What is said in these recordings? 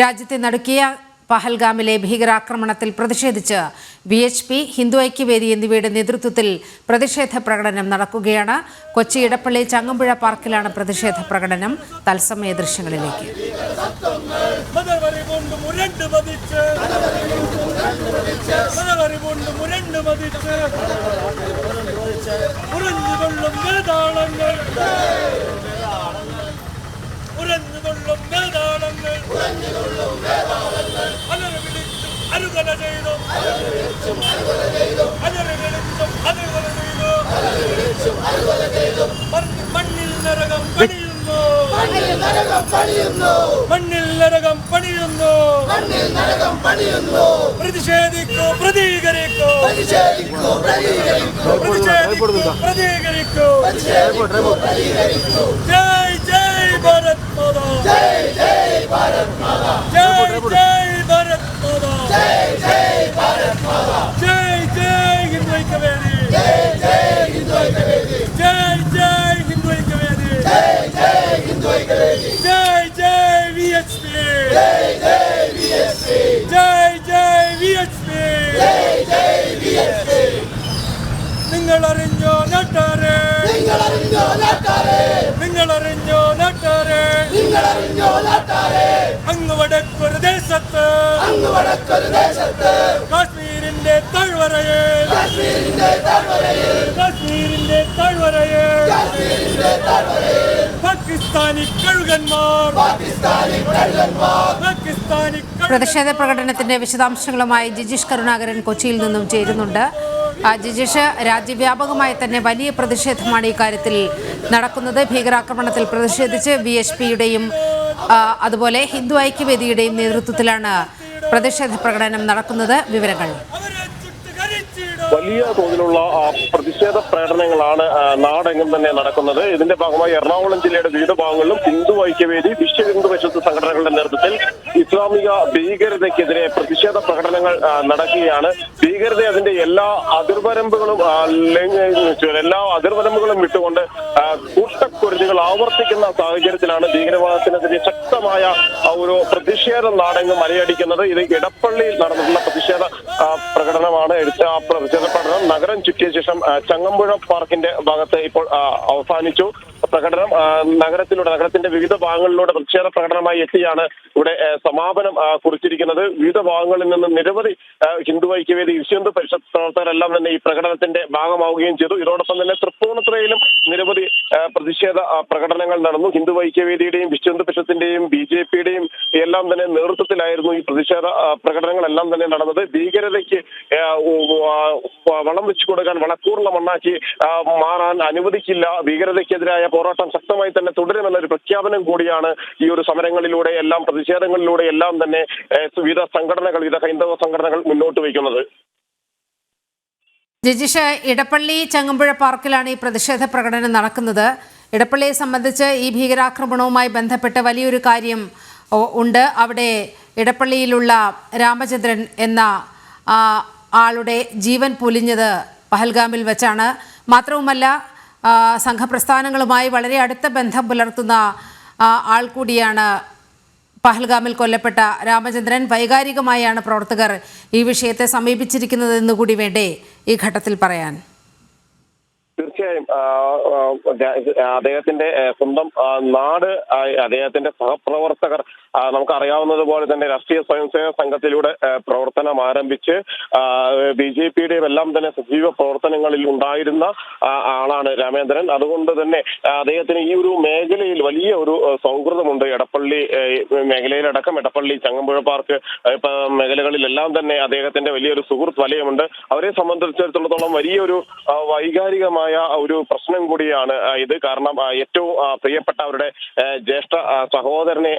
രാജ്യത്തെ നടുക്കിയ പഹൽഗാമിലെ ഭീകരാക്രമണത്തിൽ പ്രതിഷേധിച്ച് V H P Hindu Aikyavedi എന്നിവയുടെ നേതൃത്വത്തിൽ പ്രതിഷേധ പ്രകടനം നടക്കുകയാണ്. കൊച്ചി ഇടപ്പള്ളി ചങ്ങമ്പുഴ പാർക്കിലാണ് പ്രതിഷേധ പ്രകടനം. തത്സമയ ദൃശ്യങ്ങളിലേക്ക്. ചെയ്തു വിളിച്ചും അരുകല ചെയ്തു മണ്ണിൽ- മണ്ണിൽ നരകം പണിയുന്നു മണ്ണിൽ നരകം പണിയുന്നു പ്രതിഷേധിക്കൂ പ്രതികരിക്കൂ പ്രതിഷേധിക്കൂ പ്രതികരിക്കൂ ജയ് ജയ് ഭാരത് മാതാ ജയ് ജയ് ജയ് ജയ് ഹിന്ദു ഐക്യവേദി ജയ് ജയ് ഹിന്ദു ഐക്യവേദി ജയ് ജയ് വി എച്ച് പി ജയ് ജയ് വി എച്ച് പി നിങ്ങൾ അറിഞ്ഞോ നാട്ടാരെ നിങ്ങൾ അറിഞ്ഞോ നാട്ടാരെ അങ്ങ് വടക്കൊരു പാകിസ്ഥാനി കഴുകന്മാർ. പ്രതിഷേധ പ്രകടനത്തിന്റെ വിശദാംശങ്ങളുമായി ജിജിഷ് കരുണാകരൻ കൊച്ചിയിൽ നിന്നും ചേരുന്നുണ്ട്. ആ, ജിജീഷ് രാജ്യവ്യാപകമായി തന്നെ വലിയ പ്രതിഷേധമാണ് ഇക്കാര്യത്തിൽ നടക്കുന്നത്. ഭീകരാക്രമണത്തിൽ പ്രതിഷേധിച്ച് ബി എച്ച് പിയുടെയും അതുപോലെ ഹിന്ദു ഐക്യവേദിയുടെയും നേതൃത്വത്തിലാണ് പ്രതിഷേധ പ്രകടനം നടക്കുന്നത്. വിവരങ്ങൾ. വലിയ തോതിലുള്ള പ്രതിഷേധ പ്രകടനങ്ങളാണ് നാടെങ്ങും തന്നെ നടക്കുന്നത്. ഇതിന്റെ ഭാഗമായി എറണാകുളം ജില്ലയുടെ വിവിധ ഭാഗങ്ങളിലും ഹിന്ദു ഐക്യവേദി വിശ്വ ഹിന്ദു പരിശുദ്ധ സംഘടനകളുടെ നേതൃത്വത്തിൽ ഇസ്ലാമിക ഭീകരതയ്ക്കെതിരെ പ്രതിഷേധ പ്രകടനങ്ങൾ നടക്കുകയാണ്. ഭീകരത അതിന്റെ എല്ലാ അതിർവരമ്പുകളും എല്ലാ അതിർവരമ്പുകളും വിട്ടുകൊണ്ട് കൂട്ടക്കുരുതികൾ ആവർത്തിക്കുന്ന സാഹചര്യത്തിലാണ് ഭീകരവാദത്തിനെതിരെ ശക്തമായ ഒരു പ്രതിഷേധം നാടെങ്ങും മലയടിക്കുന്നത് ഇത് ഇടപ്പള്ളിയിൽ നടന്നിട്ടുള്ള പ്രതിഷേധ പ്രകടനമാണ്. എടുത്ത ആ പ്രതിഷേധ പ്രകടനം നഗരം ചുറ്റിയ ശേഷം ചങ്ങമ്പുഴ പാർക്കിന്റെ ഭാഗത്ത് ഇപ്പോൾ അവസാനിച്ചു. പ്രകടനം നഗരത്തിലൂടെ നഗരത്തിന്റെ വിവിധ ഭാഗങ്ങളിലൂടെ പ്രതിഷേധ പ്രകടനമായി എത്തിയാണ് ഇവിടെ സമാപനം കുറിച്ചിരിക്കുന്നത്. വിവിധ ഭാഗങ്ങളിൽ നിന്ന് നിരവധി ഹിന്ദു ഐക്യവേദി ഹിന്ദു പരിഷത്ത് പ്രവർത്തകരെല്ലാം തന്നെ ഈ പ്രകടനത്തിന്റെ ഭാഗമാവുകയും ചെയ്തു. ഇതോടൊപ്പം തന്നെ തൃപ്പൂണിത്തുറയിലും നിരവധി പ്രതിഷേധ പ്രകടനങ്ങൾ നടന്നു. ഹിന്ദു ഐക്യവേദിയുടെയും വിശ്വഹിന്ദു പരിഷത്തിന്റെയും ബി ജെ പിയുടെയും എല്ലാം തന്നെ നേതൃത്വത്തിലായിരുന്നു ഈ പ്രതിഷേധ പ്രകടനങ്ങളെല്ലാം തന്നെ നടന്നത്. ഭീകരതയ്ക്ക് വളം വെച്ചു കൊടുക്കാൻ വളക്കൂറുള്ള മണ്ണാക്കി മാറാൻ അനുവദിക്കില്ല. ഭീകരതയ്ക്കെതിരായ പോരാട്ടം ശക്തമായി തന്നെ തുടരുമെന്ന ഒരു പ്രഖ്യാപനം കൂടിയാണ് ഈ ഒരു സമരങ്ങളിലൂടെ എല്ലാം പ്രതിഷേധങ്ങളിലൂടെ എല്ലാം തന്നെ വിവിധ സംഘടനകൾ വിവിധ ഹൈന്ദവ സംഘടനകൾ മുന്നോട്ട് വയ്ക്കുന്നത്. ജിജിഷ ഇടപ്പള്ളി ചങ്ങമ്പുഴ പാർക്കിലാണ് ഈ പ്രതിഷേധ പ്രകടനം നടക്കുന്നത്. ഇടപ്പള്ളിയെ സംബന്ധിച്ച് ഈ ഭീകരാക്രമണവുമായി ബന്ധപ്പെട്ട് വലിയൊരു കാര്യം ഉണ്ട്. അവിടെ ഇടപ്പള്ളിയിലുള്ള രാമചന്ദ്രൻ എന്ന ആളുടെ ജീവൻ പൊലിഞ്ഞത് പഹൽഗാമിൽ വെച്ചാണ്. മാത്രവുമല്ല സംഘപ്രസ്ഥാനങ്ങളുമായി വളരെ അടുത്ത ബന്ധം പുലർത്തുന്ന ആൾ കൂടിയാണ് പഹൽഗാമിൽ കൊല്ലപ്പെട്ട രാമചന്ദ്രൻ. വൈകാരികമായാണ് പ്രവർത്തകർ ഈ വിഷയത്തെ സമീപിച്ചിരിക്കുന്നതെന്നുകൂടി വേണ്ടേ ഈ ഘട്ടത്തിൽ പറയാൻ? തീർച്ചയായും അദ്ദേഹത്തിന്റെ സ്വന്തം നാട് അദ്ദേഹത്തിന്റെ സഹപ്രവർത്തകർ നമുക്കറിയാവുന്നത് പോലെ തന്നെ രാഷ്ട്രീയ സ്വയംസേവക സംഘത്തിലൂടെ പ്രവർത്തനം ആരംഭിച്ച് ബി ജെ പിയുടെ എല്ലാം തന്നെ സജീവ പ്രവർത്തനങ്ങളിൽ ഉണ്ടായിരുന്ന ആളാണ് രാമേന്ദ്രൻ. അതുകൊണ്ട് തന്നെ അദ്ദേഹത്തിന് ഈ ഒരു മേഖലയിൽ വലിയ ഒരു സൗഹൃദമുണ്ട്. എടപ്പള്ളി മേഖലയിലടക്കം എടപ്പള്ളി ചങ്ങമ്പുഴ പാർക്ക് മേഖലകളിലെല്ലാം തന്നെ അദ്ദേഹത്തിന്റെ വലിയൊരു സുഹൃത്ത് വലയമുണ്ട്. അവരെ സംബന്ധിച്ചിടത്തോളം വലിയൊരു ആ, വൈകാരികമായ ഒരു പ്രശ്നം കൂടിയാണ് ഇത്. കാരണം ഏറ്റവും പ്രിയപ്പെട്ട അവരുടെ ജ്യേഷ്ഠ സഹോദരനെ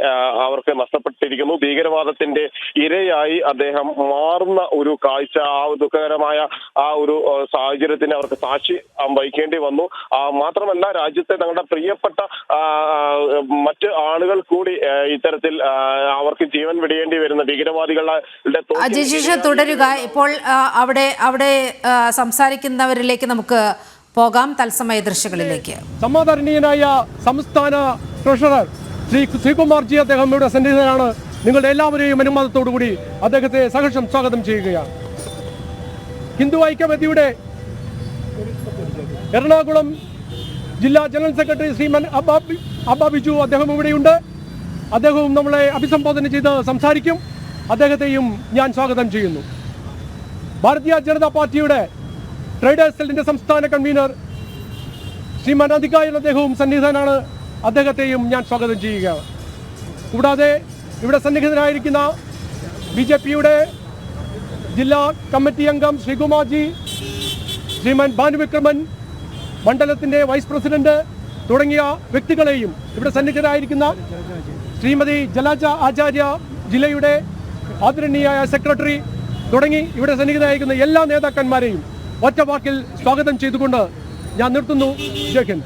അവർക്ക് നഷ്ടപ്പെട്ടിരിക്കുന്നു. ഭീകരവാദത്തിന്റെ ഇരയായി അദ്ദേഹം മാറുന്ന ഒരു കാഴ്ച ആ ദുഃഖകരമായ ആ ഒരു സാഹചര്യത്തിന് അവർക്ക് സാക്ഷി വഹിക്കേണ്ടി വന്നു. മാത്രമല്ല രാജ്യത്തെ തങ്ങളുടെ പ്രിയപ്പെട്ട മറ്റ് ആളുകൾ കൂടി ഇത്തരത്തിൽ അവർക്ക് ജീവൻ വിടേണ്ടി വരുന്ന ഭീകരവാദികളുടെ തോക്കിന് തുടരുക. ഇപ്പോൾ അവിടെ അവിടെ സംസാരിക്കുന്നവരിലേക്ക് നമുക്ക് പോകാം തത്സമയ ദൃശ്യങ്ങളിലേക്ക്. സമാധാനീയനായ സംസ്ഥാന ട്രഷറർ ശ്രീ ശ്രീകുമാർ ജി അദ്ദേഹം ഇവിടെ സന്നിഹിതനാണ്. നിങ്ങളുടെ എല്ലാവരെയും അനുവാദത്തോടു കൂടി അദ്ദേഹത്തെ സഹർഷം സ്വാഗതം ചെയ്യുകയാണ്. ഹിന്ദു ഐക്യവേദിയുടെ എറണാകുളം ജില്ലാ ജനറൽ സെക്രട്ടറി ശ്രീമൻ അബ്ബാ ബിജു അദ്ദേഹം ഇവിടെയുണ്ട്. അദ്ദേഹവും നമ്മളെ അഭിസംബോധന ചെയ്ത് സംസാരിക്കും. അദ്ദേഹത്തെയും ഞാൻ സ്വാഗതം ചെയ്യുന്നു. ഭാരതീയ ജനതാ പാർട്ടിയുടെ ട്രേഡേഴ്സ് സെല്ലിന്റെ സംസ്ഥാന കൺവീനർ ശ്രീ മനാധികായ അദ്ദേഹവും സന്നിഹിതനാണ്. അദ്ദേഹത്തെയും ഞാൻ സ്വാഗതം ചെയ്യുകയാണ്. കൂടാതെ ഇവിടെ സന്നിഹിതനായിരിക്കുന്ന ബി ജെ പിയുടെ ജില്ലാ കമ്മിറ്റി അംഗം ശ്രീകുമാർജി ശ്രീമാൻ ഭാനുവിക്രമൻ മണ്ഡലത്തിന്റെ വൈസ് പ്രസിഡന്റ് തുടങ്ങിയ വ്യക്തികളെയും ഇവിടെ സന്നിഹിതരായിരിക്കുന്ന ശ്രീമതി ജലാജ ആചാര്യ ജില്ലയുടെ ആദരണീയായ സെക്രട്ടറി തുടങ്ങി ഇവിടെ സന്നിഹിതരായിരിക്കുന്ന എല്ലാ നേതാക്കന്മാരെയും ഒറ്റ വാക്കിൽ സ്വാഗതം ചെയ്തുകൊണ്ട് ഞാൻ നിർത്തുന്നു. ജയ് ഹിന്ദ്.